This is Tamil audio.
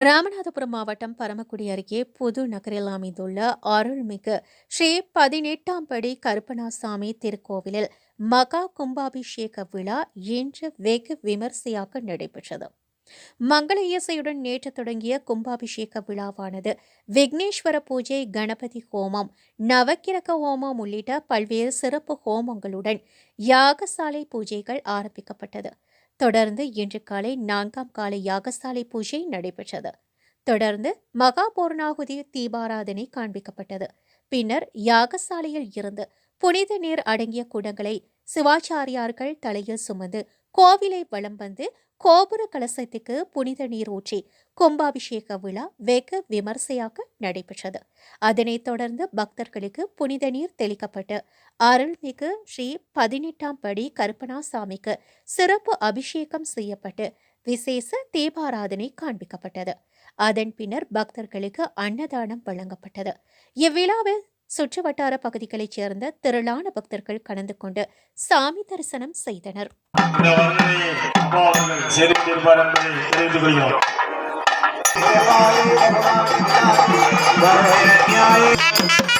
ராமநாதபுரம் மாவட்டம் பரமக்குடி அருகே புது நகரில் அமைந்துள்ள அருள்மிகு ஸ்ரீ பதினெட்டாம் படி கருப்பணாசாமி திருக்கோவிலில் மகா கும்பாபிஷேக விழா இன்று வெகு விமர்சையாக நடைபெற்றது. மங்கள இயசையுடன் நேற்று தொடங்கிய கும்பாபிஷேக விழாவானது விக்னேஸ்வர பூஜை கணபதி ஹோமம் நவக்கிரக ஹோமம் உள்ளிட்ட பல்வேறு சிறப்பு ஹோமங்களுடன் யாகசாலை பூஜைகள் ஆரம்பிக்கப்பட்டது. தொடர்ந்து இன்று காலை நான்காம் காலை யாகசாலை பூஜை நடைபெற்றது. தொடர்ந்து மகா பூர்ணாகுதி தீபாராதனை காண்பிக்கப்பட்டது. பின்னர் யாகசாலையில் இருந்து புனித நீர் அடங்கிய குடங்களை சிவாச்சாரியார்கள் தலையில் சுமந்து கோவிலை வலம் வந்து கோபுர கலசத்துக்கு புனித நீர் ஊற்றி கும்பாபிஷேக விழா வெகு விமர்சையாக நடைபெற்றது. அதனைத் தொடர்ந்து பக்தர்களுக்கு புனித நீர் தெளிக்கப்பட்டு அருள்மிகு ஸ்ரீ பதினெட்டாம் படி கருப்பணாசாமிக்கு சிறப்பு அபிஷேகம் செய்யப்பட்டு விசேஷ தீபாராதனை காண்பிக்கப்பட்டது. அதன் பின்னர் பக்தர்களுக்கு அன்னதானம் வழங்கப்பட்டது. இவ்விழாவில் சுற்றுவட்டார பகுதிகளைச் சேர்ந்த திரளான பக்தர்கள் கலந்து கொண்டு சாமி தரிசனம் செய்தனர். இந்த